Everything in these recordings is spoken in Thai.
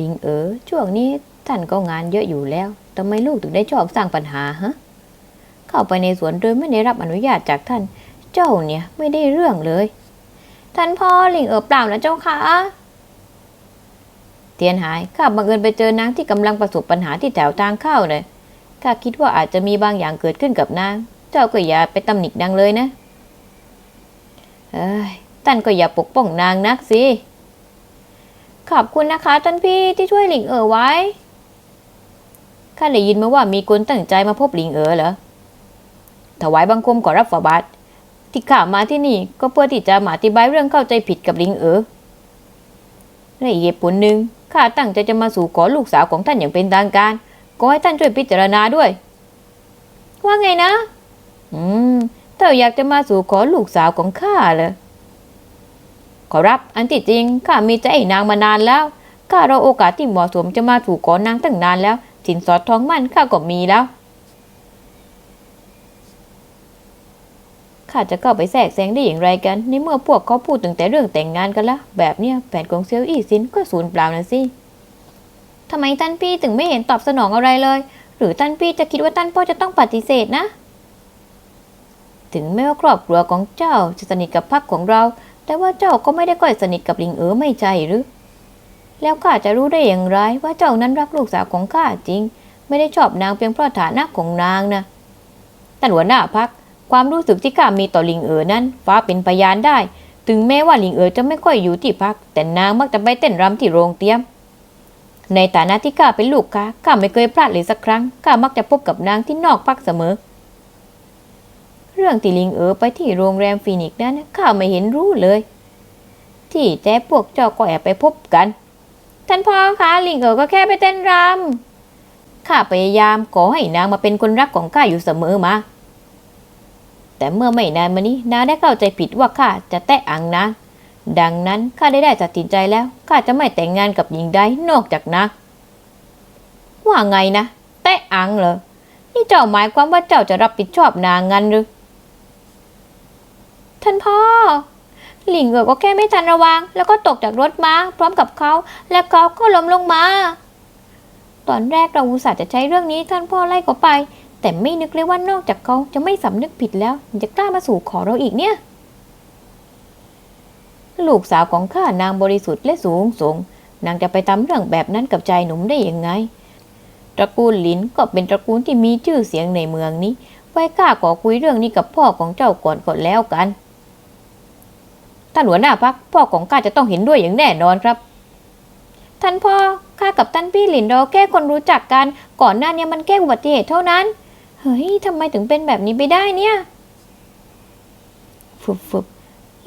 ลิงเอ๋อช่วงนี้ท่านก็งานเยอะอยู่แล้วทำไมลูกถึงได้ชอบสร้างปัญหาฮะเข้าไปในสวนโดยไม่ได้รับอนุญาตจากท่าน เจ้าเนี่ยไม่ได้เรื่องเลย ท่านพ่อลิงเอ๋อเปล่านะเจ้าค่ะเทียนหายข้าบังเอิญไปเจอนางที่กำลังประสบปัญหาที่แถวทางเข้าเลยข้าคิดว่าอาจจะมีบางอย่างเกิดขึ้นกับนาง เจ้าก็อย่าไปตำหนิดังเลยนะเอ้ยท่านก็อย่าปกป้องนางนักสิ ขอบคุณนะคะท่านพี่ที่ช่วยหลิงเอ๋อไว้ ข้าได้ยินมาว่ามีคนตั้งใจมาพบหลิงเอ๋อเหรอ ถวายบังคมขอรับฝาบาท ที่ข้ามาที่นี่ก็เพื่อที่จะมาอธิบายเรื่องเข้าใจผิดกับหลิงเอ๋อและอีกเหตุผลหนึ่งข้าตั้งใจจะมาสู่ขอลูกสาวของท่านอย่างเป็นทางการ ก็ให้ท่านช่วยพิจารณาด้วย ว่าไงนะ อืมเจ้าอยากจะมาสู่ขอลูกสาวของข้าเหรอ ขอรับ อันที่จริงข้ามีใจไอ้นางมานานแล้วข้ารอโอกาสที่เหมาะสมจะมาถูกขอนางตั้งนานแล้วสินสอดทองมั่นข้าก็มีแล้วข้าจะเข้าไปแทรกแซงได้อย่างไรกันในเมื่อพวกเขาพูดตั้งแต่เรื่องแต่งงานกันล้วแบบเนี้ยแผนของเซียวอี้ซินก็สูญเปล่านะสิทำไมท่านพี่ถึงไม่เห็นตอบสนองอะไรเลย หรือท่านพี่จะคิดว่าท่านพ่อจะต้องปฏิเสธนะ ถึงแม้ว่าครอบครัวของเจ้าจะสนิทกับพรรคของเรา แต่ว่าเจ้าก็ไม่ได้ค่อยสนิทกับลิงเอ๋อไม่ใช่หรือ แล้วข้าจะรู้ได้อย่างไรว่าเจ้านั้นรักลูกสาวของข้าจริง ไม่ได้ชอบนางเพียงเพราะฐานะของนางนะท่านหัวหน้าพัก ความรู้สึกที่ข้ามีต่อลิงเอ๋อนั้น ฟ้าเป็นพยานได้ ถึงแม้ว่าลิงเอ๋อจะไม่ค่อยอยู่ที่พัก แต่นางมักจะไปเต้นรำที่โรงเตรียมในฐานะที่ข้าเป็นลูกค้าข้าไม่เคยพลาดเลยสักครั้งข้ามักจะพบกับนางที่นอกพักเสมอ เรื่องที่ลิงเอ๋อไปที่โรงแรมฟีนิกซ์นั้นข้าไม่เห็นรู้เลย ที่แจ้พวกเจ้าก็แอบไปพบกัน ท่านพ่อคะลิงเอ๋อก็แค่ไปเต้นรำข้าพยายามขอให้นางมาเป็นคนรักของข้าอยู่เสมอมา แต่เมื่อไม่นานมานี้นางได้เข้าใจผิดว่าข้าจะแตะอังนางดังนั้นข้าได้ได้ตัดสินใจแล้วข้าจะไม่แต่งงานกับหญิงใดนอกจากนางว่าไงนะ แตะอังเหรอนี่เจ้าหมายความว่าเจ้าจะรับผิดชอบนางงั้นหรือ ท่านพ่อ หลิงเอ๋อก็แค่ไม่ทันระวัง แล้วก็ตกจากรถมาพร้อมกับเขา และเขาก็ล้มลงมา ตอนแรกเราอุตส่าห์จะใช้เรื่องนี้ท่านพ่อไล่เขาไป แต่ไม่นึกเลยว่านอกจากเขาจะไม่สำนึกผิดแล้วจะกล้ามาสู่ขอเราอีกเนี่ยลูกสาวของข้านางบริสุทธิ์และสูงส่งนางจะไปทำเรื่องแบบนั้นกับชายหนุ่มได้ยังไง ตระกูลหลินก็เป็นตระกูลที่มีชื่อเสียงในเมืองนี้ ไว้กล้าขอคุยเรื่องนี้กับพ่อของเจ้าก่อนก่อนแล้วกัน ท่านหัวหน้าพักพ่อของข้าจะต้องเห็นด้วยอย่างแน่นอนครับ ท่านพ่อข้ากับท่านพี่หลินเราแค่คนรู้จักกัน ก่อนหน้านี้มันแค่อุบัติเหตุเท่านั้น เฮ้ยทำไมถึงเป็นแบบนี้ไปได้เนี่ยฟึบฟึบ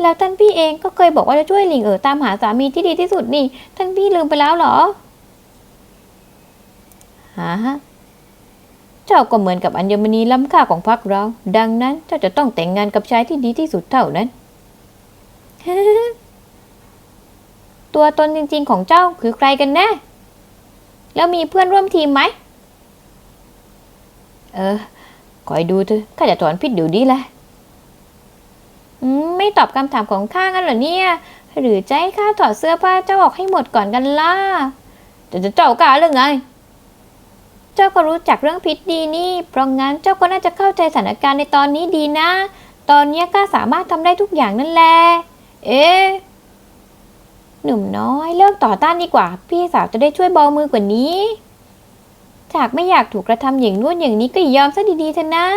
แล้วท่านพี่เองก็เคยบอกว่าจะช่วยหลิงเอ๋อตามหาสามีที่ดีที่สุดนี่ ท่านพี่ลืมไปแล้วเหรอฮะเจ้าก็เหมือนกับอัญมณีล้ำค่าของพรรคเรา ดังนั้นเจ้าจะต้องแต่งงานกับชายที่ดีที่สุดเท่านั้น ตัวตนจริงๆของเจ้าคือใครกันแน่ แล้วมีเพื่อนร่วมทีมไหม เออ คอยดูเถอะ ข้าจะถอนพิษเดี๋ยวนี้แหละไม่ตอบคำถามของข้างั้นเหรอเนี่ย หรือจะให้ข้าถอดเสื้อผ้าเจ้าออกให้หมดก่อนกันล่ะจะจะเจ้ากล้าเรื่องไง เจ้าก็รู้จักเรื่องพิษดีนี่ เพราะงั้นเจ้าก็น่าจะเข้าใจสถานการณ์ในตอนนี้ดีนะ ตอนนี้ข้าสามารถทำได้ทุกอย่างนั่นแหละ เอ๊ะ หนุ่มน้อยเลิกต่อต้านดีกว่า พี่สาวจะได้ช่วยเบามือกว่านี้ จากไม่อยากถูกกระทำอย่างนู้นอย่างนี้ก็ยอมซะดีๆเถอะนะ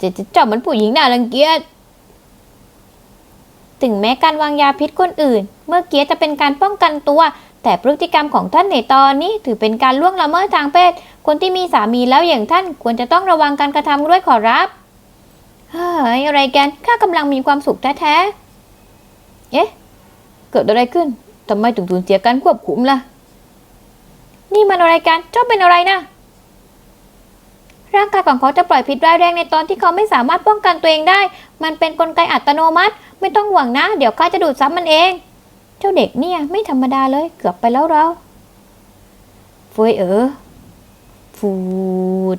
จะจะจ้ามันผู้หญิงน่ารังเกียจ ถึงแม้การวางยาพิษคนอื่น เมื่อกี้จะเป็นการป้องกันตัว แต่พฤติกรรมของท่านในตอนนี้ถือเป็นการล่วงละเมิดทางเพศ คนที่มีสามีแล้วอย่างท่านควรจะต้องระวังการกระทำด้วยขอรับ เฮ้ยอะไรกัน ข้ากำลังมีความสุขแท้ๆ เอ๊ะ เกิดอะไรขึ้น ทำไมถึงสูญเสียการควบคุมล่ะ นี่มันอะไรกัน เจ้าเป็นอะไรนะ ร่างกายของเขาจะปล่อยพิษร้ายแรงในตอนที่เขาไม่สามารถป้องกันตัวเองได้ มันเป็นกลไกอัตโนมัติ ไม่ต้องห่วงนะ เดี๋ยวข้าจะดูดซับมันเอง เจ้าเด็กเนี่ยไม่ธรรมดาเลย เกือบไปแล้วเราเฟยเออฟูด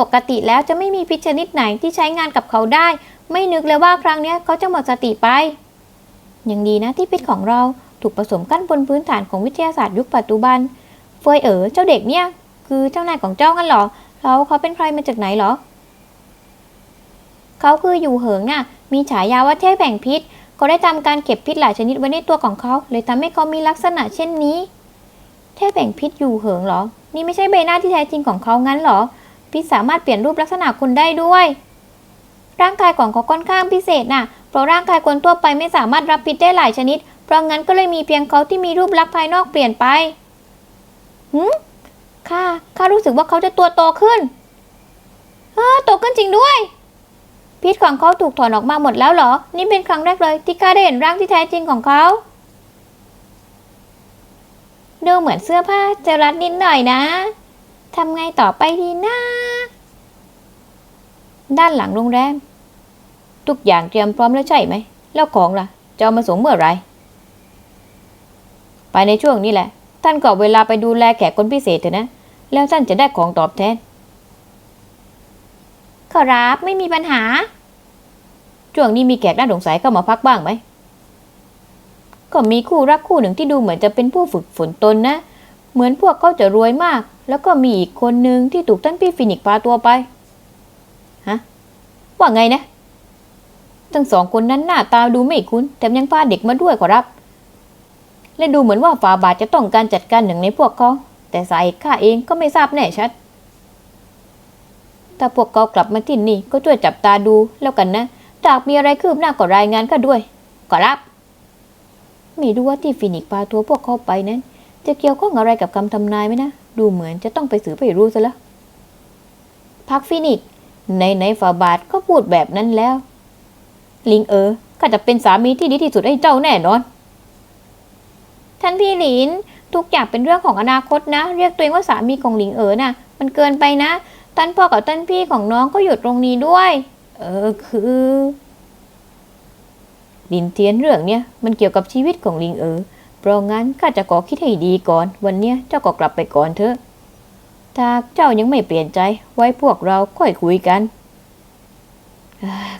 ปกติแล้วจะไม่มีพิษชนิดไหนที่ใช้งานกับเขาได้ ไม่นึกเลยว่าครั้งนี้เขาจะหมดสติไป ยังดีนะที่พิษของเราถูกผสมกั้นบนพื้นฐานของวิทยาศาสตร์ยุคปัจจุบัน เฟยเอ๋อเจ้าเด็กเนี่ย คือเจ้านายของเจ้ากันเหรอแล้วเขาเป็นใครมาจากไหนเหรอ เขาคืออยู่เหิงน่ะ มีฉายาว่าเทพแห่งพิษเขาได้ทำการเก็บพิษหลายชนิดไว้ในตัวของเขา เลยทำให้เขามีลักษณะเช่นนี้ เทพแห่งพิษอยู่เหิงเหรอ นี่ไม่ใช่ใบหน้าที่แท้จริงของเขางั้นเหรอ พิษสามารถเปลี่ยนรูปลักษณะคนได้ด้วย ร่างกายของเขาค่อนข้างพิเศษน่ะ เพราะร่างกายคนทั่วไปไม่สามารถรับพิษได้หลายชนิด เพราะงั้นก็เลยมีเพียงเขาที่มีรูปลักษณ์ภายนอกเปลี่ยนไปหืมข้าข้ารู้สึกว่าเขาจะตัวโตขึ้นเออโตขึ้นจริงด้วย พิษของเขาถูกถอนออกมาหมดแล้วเหรอ นี่เป็นครั้งแรกเลยที่ข้าได้เห็นร่างที่แท้จริงของเขาดูเหมือนเสื้อผ้าจะรัดนิดหน่อยนะ ทำไงต่อไปดีนะ ด้านหลังโรงแรม ทุกอย่างเตรียมพร้อมแล้วใช่ไหม แล้วของล่ะ จะเอามาส่งเมื่อไหรไปในช่วงนี้แหละ ท่านก็เวลาไปดูแลแขกคนพิเศษเถอะนะ แล้วท่านจะได้ของตอบแทน ขอรับไม่มีปัญหา ช่วงนี้มีแขกน่าสงสัยเข้ามาพักบ้างไหม ก็มีคู่รักคู่หนึ่งที่ดูเหมือนจะเป็นผู้ฝึกฝนตนนะ เหมือนพวกเขาจะรวยมาก แล้วก็มีอีกคนหนึ่งที่ถูกท่านพี่ฟินิกพาตัวไปฮะว่าไงนะ ทั้งสองคนนั้นหน้าตาดูไม่คุ้นแถมยังพาเด็กมาด้วยขอรับ และดูเหมือนว่าฝาบาทจะต้องการจัดการหนึ่งในพวกเขา แต่สายข้าเองก็ไม่ทราบแน่ชัด ถ้าพวกเขากลับมาที่นี่ก็ช่วยจับตาดูแล้วกันนะถ้าหากมีอะไรคืบหน้าก็รายงานข้าด้วยขอรับไม่รู้ว่าที่ฟินิกพาตัวพวกเขาไปนั้น จะเกี่ยวข้องอะไรกับคำทำนายไหมนะ ดูเหมือนจะต้องไปสืบไปรู้ซะแล้วพักฟินิกในในฝาบาทก็พูดแบบนั้นแล้ว ลิงเออข้าจะเป็นสามีที่ดีที่สุดให้เจ้าแน่นอน ท่านพี่หลิน ทุกอย่างเป็นเรื่องของอนาคตนะ เรียกตัวเองว่าสามีของหลิงเอ๋อน่ะ มันเกินไปนะ ท่านพ่อกับท่านพี่ของน้องก็อยู่ตรงนี้ด้วย เออคือลินเทียนเรื่องเนี้ยมันเกี่ยวกับชีวิตของลิงเอ๋อ ราะงั้นข้าจะขอคิดให้ดีก่อน วันเนี้ยเจ้าก็กลับไปก่อนเถอะถ้าเจ้ายังไม่เปลี่ยนใจ ไว้พวกเราค่อยคุยกัน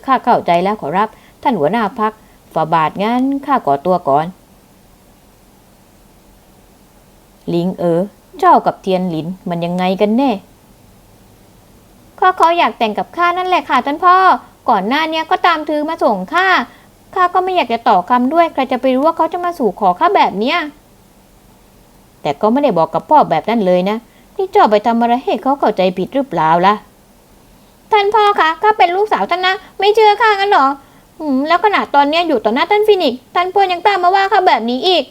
ข้าเข้าใจแล้วขอรับ ท่านหัวหน้าพักฝ่าบาทงั้นข้าขอตัวก่อน ลิงเออเจ้ากับเทียนหลินมันยังไงกันแน่ข้าเขาอยากแต่งกับข้านั่นแหละค่ะท่านพ่อ ก่อนหน้าเนี้ยก็ตามถือมาส่งข้า ข้าก็ไม่อยากจะต่อคำด้วย ใครจะไปรู้ว่าเขาจะมาสู่ขอข้าแบบเนี้ย แต่ก็ไม่ได้บอกกับพ่อแบบนั้นเลยนะ นี่เจ้าไปทำอะไรให้เขาเข้าใจผิดหรือเปล่าล่ะ ท่านพ่อคะข้าเป็นลูกสาวท่านนะ ไม่เชื่อข้ากันหรอ อืม แล้วขนาดตอนเนี้ยอยู่ต่อหน้าท่านฟินิก ท่านพ่อยังตามาว่าข้าแบบนี้อีก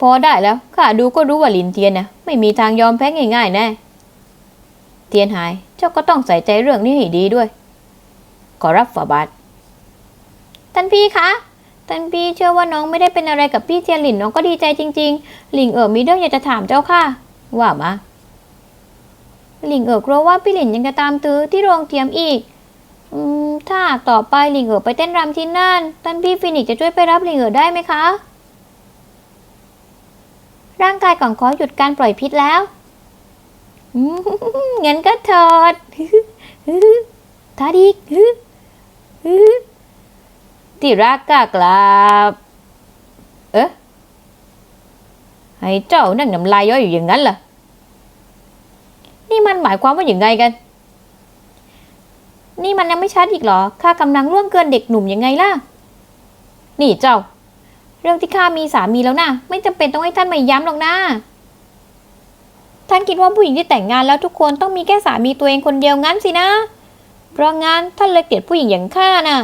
พอได้แล้ว ข้าดูก็รู้ว่าลินเทียนนะไม่มีทางยอมแพ้ง่ายๆแน่เทียนหาย เจ้าก็ต้องใส่ใจเรื่องนี้ให้ดีด้วย ขอรับฝาบาท ท่านพี่คะท่านพี่เชื่อว่าน้องไม่ได้เป็นอะไรกับพี่เทียนหลินน้องก็ดีใจจริง ๆ หลิงเอ๋อมีเรื่องอยากจะถามเจ้าค่ะ ว่ามา หลิงเอ๋อกลัวว่าพี่หลินยังจะตามตื้อที่โรงเทียมอีก อืม ถ้าต่อไปหลิงเอ๋อไปเต้นรำที่นั่น ท่านพี่ฟินิกจะช่วยไปรับหลิงเอ๋อได้ไหมคะ ร่างกายของเขาหยุดการปล่อยพิษแล้วอืมงั้นก็ถอดทาดีก ที่รักกากลับ เอ๊ะให้เจ้านั่งน้ำลายย้อยอยู่อย่างนั้นเหรอ นี่มันหมายความว่าอย่างไงกัน นี่มันยังไม่ชัดอีกเหรอ ข้ากำลังล่วงเกินเด็กหนุ่มยังไงล่ะ นี่เจ้า เรื่องที่ข้ามีสามีแล้วนะ ไม่จำเป็นต้องให้ท่านมาย้ำหรอกนะ ท่านคิดว่าผู้หญิงที่แต่งงานแล้วทุกคนต้องมีแค่สามีตัวเองคนเดียวงั้นสินะ เพราะงั้นท่านเลยเกลียดผู้หญิงอย่างข้าน่ะ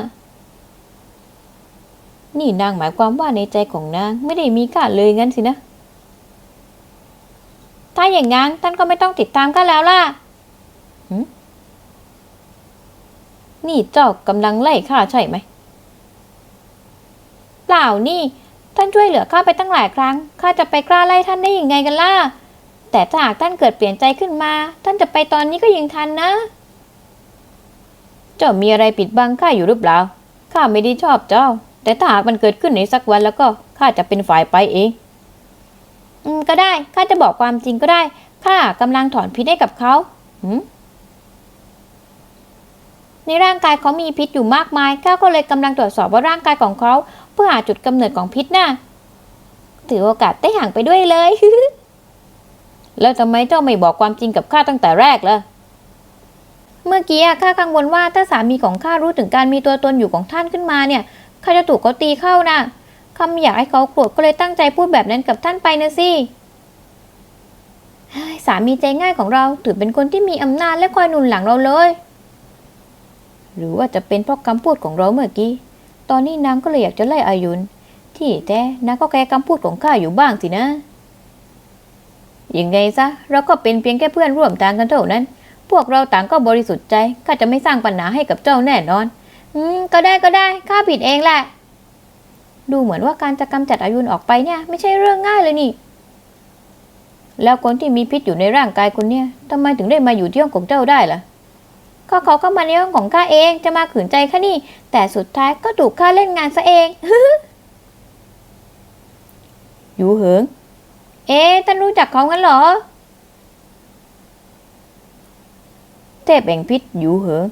นี่นางหมายความว่าในใจของนางไม่ได้มีข้าเลยงั้นสินะ ถ้าอย่างงั้นท่านก็ไม่ต้องติดตามข้าแล้วล่ะนี่เจ้ากำลังไล่ข้าใช่ไหม เปล่านี่ ท่านช่วยเหลือข้าไปตั้งหลายครั้ง ข้าจะไปกล้าไล่ท่านได้ยังไงกันล่ะ แต่ถ้าหากท่านเกิดเปลี่ยนใจขึ้นมา ท่านจะไปตอนนี้ก็ยังทันนะ เจ้ามีอะไรปิดบังข้าอยู่หรือเปล่า ข้าไม่ได้ชอบเจ้า แต่ถ้าหากมันเกิดขึ้นในสักวันแล้วก็ข้าจะเป็นฝ่ายไปเอง อืมก็ได้ข้าจะบอกความจริงก็ได้ข้ากำลังถอนพิษให้กับเขาหืมในร่างกายเขามีพิษอยู่มากมายข้าก็เลยกำลังตรวจสอบว่าร่างกายของเขาเพื่อหาจุดกำเนิดของพิษน่ะถือโอกาสได้ห่างไปด้วยเลย แล้วทำไมเจ้าไม่บอกความจริงกับข้าตั้งแต่แรกล่ะเมื่อกี้ข้ากังวลว่าถ้าสามีของข้ารู้ถึงการมีตัวตนอยู่ของท่านขึ้นมาเนี่ย ข้าจะถูกเขาตีเข้านะข้าไม่อยากให้เขาโกรธก็เลยตั้งใจพูดแบบนั้นกับท่านไปนะสิสามีใจง่ายของเราถือเป็นคนที่มีอำนาจและคอยหนุนหลังเราเลย หรือว่าจะเป็นเพราะคำพูดของเราเมื่อกี้ ตอนนี้นางก็เลยอยากจะไล่อายุน ที่แท้นางก็แค่คำพูดของข้าอยู่บ้างสินะ ยังไงซะเราก็เป็นเพียงแค่เพื่อนร่วมทางกันเท่านั้น พวกเราต่างก็บริสุทธิ์ใจข้าจะไม่สร้างปัญหาให้กับเจ้าแน่นอน อืม ก็ได้ก็ได้ ข้าผิดเองแหละ ดูเหมือนว่าการจะกำจัดอายุนออกไปเนี่ย ไม่ใช่เรื่องง่ายเลยนี่ แล้วคนที่มีพิษอยู่ในร่างกายคนเนี่ยทำไมถึงได้มาอยู่ที่ห้องของเจ้าได้ล่ะก็เขาก็มาในห้องของข้าเองจะมาขืนใจข้านี่ แต่สุดท้ายก็ถูกข้าเล่นงานซะเองอยู่เหิง เอ๊ท่านรู้จักเขางั้นเหรอ เทพแห่งพิษอยู่เหอะ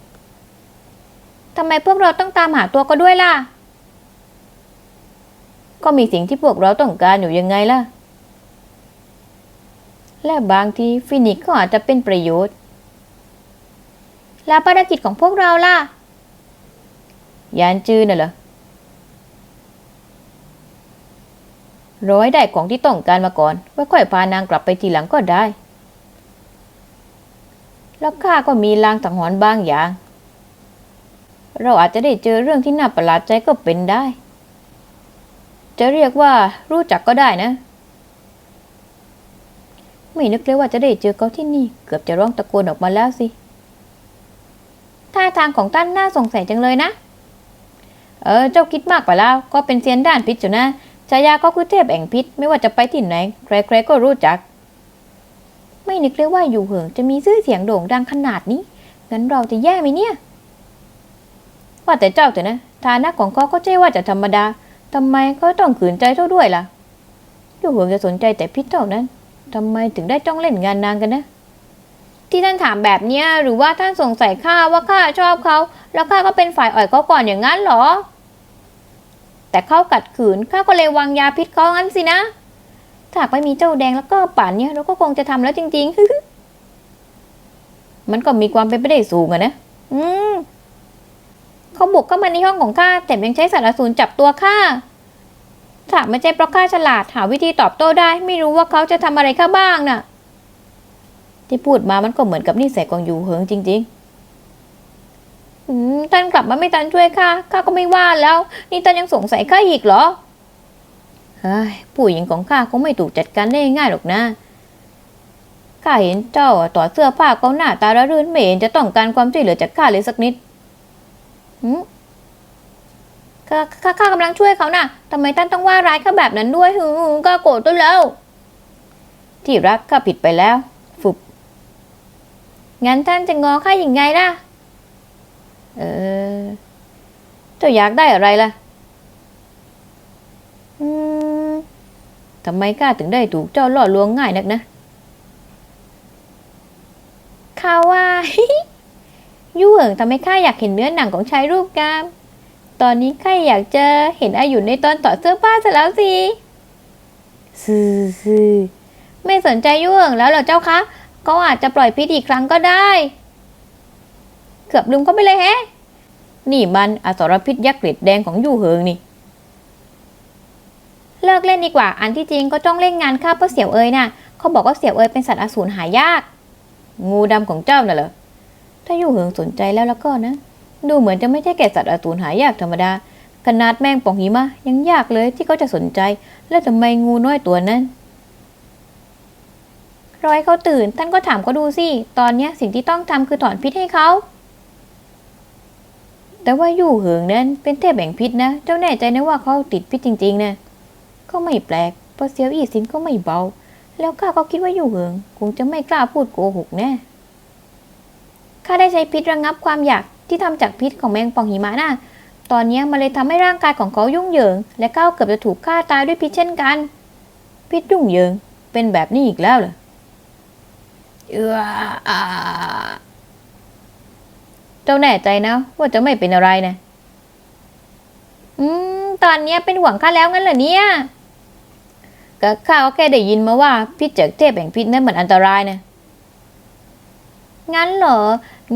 ทำไมพวกเราต้องตามหาตัวก็ด้วยล่ะ ก็มีสิ่งที่พวกเราต้องการอยู่ยังไงล่ะ และบางทีฟินิกก็อาจจะเป็นประโยชน์ แล้วภารกิจของพวกเราล่ะ ยานจือน่ะเหรอร้อยได้ของที่ต้องการมาก่อน ไว้ค่อยพานางกลับไปทีหลังก็ได้ แล้วข้าก็มีลางสังหรณ์บางอย่าง เราอาจจะได้เจอเรื่องที่น่าประหลาดใจก็เป็นได้ จะเรียกว่ารู้จักก็ได้นะ ไม่นึกเลยว่าจะได้เจอเขาที่นี่ เกือบจะร้องตะโกนออกมาแล้วสิ ท่าทางของท่านน่าสงสัยจังเลยนะ เออ เจ้าคิดมากไปแล้ว ก็เป็นเซียนด้านพิษอยู่นะชายาก็คือเทพแห่งพิษ ไม่ว่าจะไปที่ไหน ใครๆก็รู้จัก ไม่นึกเลยว่าอยู่เหิงจะมีชื่อเสียงโด่งดังขนาดนี้ งั้นเราจะแย่ไหมเนี่ย ว่าแต่เจ้าเถอะนะฐานะของเขาก็ใช่ว่าจะธรรมดาทำไมเขาต้องขืนใจเท่าด้วยล่ะยูเหิงจะสนใจแต่พิษเท่านั้นทำไมถึงได้จ้องเล่นงานนางกันนะ ที่ท่านถามแบบเนี้ยหรือว่าท่านสงสัยข้าว่าข้าชอบเขา แล้วข้าก็เป็นฝ่ายอ่อยเขาก่อนอย่างนั้นเหรอ แต่เขากัดขืนข้าก็เลยวางยาพิษเขางั้นสินะถ้าไม่มีเจ้าแดงแล้วก็ป่านเนี้ยเราก็คงจะทำแล้วจริง ๆ มันก็มีความเป็นไปได้สูงอะนะ อืม เขาบุกเข้ามาในห้องของข้าแต่ยังใช้สารสูรจับตัวข้าถ้าไม่ใช่เพราะข้าฉลาดหาวิธีตอบโต้ได้ ไม่รู้ว่าเขาจะทำอะไรข้าบ้างน่ะ ที่พูดมามันก็เหมือนกับนิสัยของยูเหิงจริง ๆท่านกลับมาไม่ทันช่วยข้าข้าก็ไม่ว่าแล้ว นี่ท่านยังสงสัยข้าอีกเหรอผู้หญิงของข้าคงไม่ถูกจัดการได้ง่ายหรอกนะข้าเห็นเจ้าต่อเสื้อผ้าเขาหน้าตาระรื่นไม่เห็นจะต้องการความช่วยเหลือจากข้าเลยสักนิด หืมข้าข้าข้ากำลังช่วยเขาน่ะทำไมท่านต้องว่าร้ายข้าแบบนั้นด้วยหือข้าโกรธตัวแล้ว ที่รักข้าผิดไปแล้วฟุบงั้นท่านจะงอข้าอย่างไงล่ะ เออ เจ้าอยากได้อะไรล่ะ อืมทำไมข้าถึงได้ถูกเจ้าล่อลวงง่ายนักนะข้าว่า ยู่เหิงทำให้ข้าอยากเห็นเนื้อหนังของชายรูปงาม ตอนนี้ข้าอยากจะเห็นอายุในตอนต่อดเสื้อผ้าซะแล้วสิซื่อซื่อไม่สนใจยู่เหิงแล้วเหรอเจ้าคะเขาอาจจะปล่อยพิษอีกครั้งก็ได้ เกือบลืมเขาไปเลยแฮะ นี่มันอสรพิษยักษ์เกล็ดแดงของยู่เหิงนี่ เลิกเล่นดีกว่า อันที่จริงก็จ้องเล่นงานข้าเพราะเสี่ยวเอ๋ยน่ะ เขาบอกว่าเสี่ยวเอ๋ยเป็นสัตว์อสูรหายาก งูดำของเจ้าน่ะเหรอ ถ้ายู่เหิงสนใจแล้วแล้วก็นะ ดูเหมือนจะไม่ใช่แก่สัตว์อสูรหายากธรรมดา ขนาดแมงป่องหิมะยังยากเลยที่เขาจะสนใจ แล้วทำไมงูน้อยตัวนั้นรอให้เขาตื่น ท่านก็ถามเขาดูสิ ตอนนี้สิ่งที่ต้องทำคือถอนพิษให้เขา แต่ว่ายู่เหิงนั้นเป็นเทพแห่งพิษนะ เจ้าแน่ใจนะว่าเขาติดพิษจริงๆนะ ก็ไม่แปลก เพราะเซียวอี้ซินก็ไม่เบา แล้วข้าก็คิดว่าอยู่เหิง คงจะไม่กล้าพูดโกหกแน่ ข้าได้ใช้พิษระงับความอยากที่ทำจากพิษของแมงป่องหิมะน่ะตอนนี้มันเลยทำให้ร่างกายของเขายุ่งเหยิง และก้าวเกือบจะถูกฆ่าตายด้วยพิษเช่นกัน พิษยุ่งเหยิง เป็นแบบนี้อีกแล้วเหรอเออเจ้าแน่ใจนะว่าจะไม่เป็นอะไรนะอืม ตอนนี้เป็นห่วงข้าแล้วงั้นเหรอเนี่ยก็ข้าก็แค่ได้ยินมาว่าพิษจากเทพแห่งพิษนั้นมันอันตรายนะงั้นเหรอ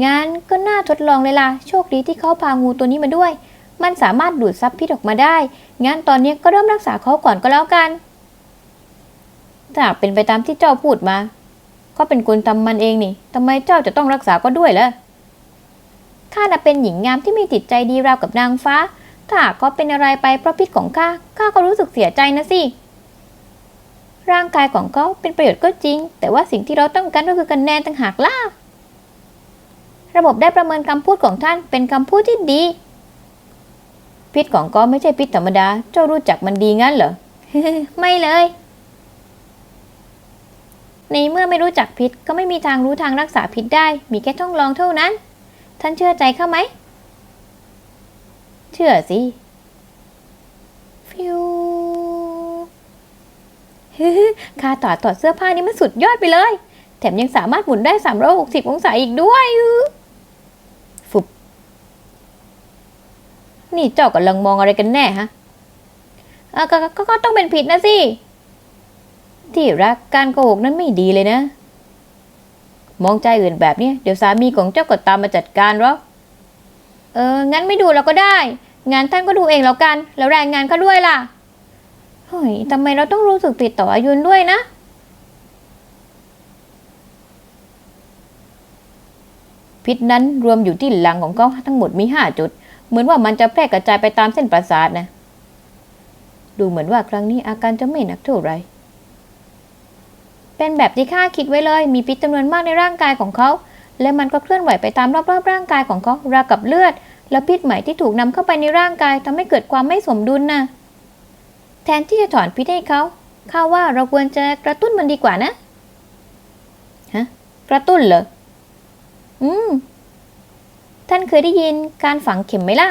งั้นก็น่าทดลองเลยล่ะ โชคดีที่เขาพางูตัวนี้มาด้วย มันสามารถดูดซับพิษออกมาได้ งั้นตอนนี้ก็เริ่มรักษาเขาก่อนก็แล้วกันถ้าเป็นไปตามที่เจ้าพูดมาก็เป็นคนทำมันเองนี่ทำไมเจ้าจะต้องรักษาก็ด้วยล่ะข้าน่ะเป็นหญิงงามที่มีจิตใจดีราวกับนางฟ้า ถ้าหากเขาเป็นอะไรไปเพราะพิษของข้า ข้าก็รู้สึกเสียใจนะสิ ร่างกายของเขาเป็นประโยชน์ก็จริง แต่ว่าสิ่งที่เราต้องการก็คือคะแนนต่างหากล่ะ ระบบได้ประเมินคำพูดของท่านเป็นคำพูดที่ดี พิษของก็ไม่ใช่พิษธรรมดา เจ้ารู้จักมันดีงั้นเหรอ ไม่เลย ในเมื่อไม่รู้จักพิษก็ไม่มีทางรู้ทางรักษาพิษได้ มีแค่ต้องลองเท่านั้น ท่านเชื่อใจเข้าไหม เชื่อสิฟิวฮึคาต่อถอดเสื้อผ้านี่มันสุดยอดไปเลย แถมยังสามารถหมุนได้ 360 องศาอีกด้วยฟุบ นี่เจ้ากำลังมองอะไรกันแน่ฮะเออก็ก็ก็ต้องเป็นผิดนะสิ ที่รักการโกหกนั้นไม่ดีเลยนะ มองใจอื่นแบบนี้เดี๋ยวสามีของเจ้าก็ตามมาจัดการหรอกเออ งั้นไม่ดูเราก็ได้ งานท่านก็ดูเองแล้วกัน แล้วแรายงานเขาด้วยล่ะ เฮ้ยทำไมเราต้องรู้สึกผิดต่ออายุนด้วยนะพิษนั้นรวมอยู่ที่หลังของเขาทั้งหมดมีห้าจุด เหมือนว่ามันจะแพร่กระจายไปตามเส้นประสาทนะ ดูเหมือนว่าครั้งนี้อาการจะไม่หนักเท่าไร เป็นแบบที่ข้าคิดไว้เลย มีพิษจำนวนมากในร่างกายของเขา และมันก็เคลื่อนไหวไปตามรอบๆร่างกายของเขาราวกับเลือด และพิษใหม่ที่ถูกนำเข้าไปในร่างกายทำให้เกิดความไม่สมดุลน่ะ แทนที่จะถอนพิษให้เขาข้าว่าเราควรจะกระตุ้นมันดีกว่านะ ฮะ กระตุ้นเหรอ อืม ท่านเคยได้ยินการฝังเข็มไหมล่ะ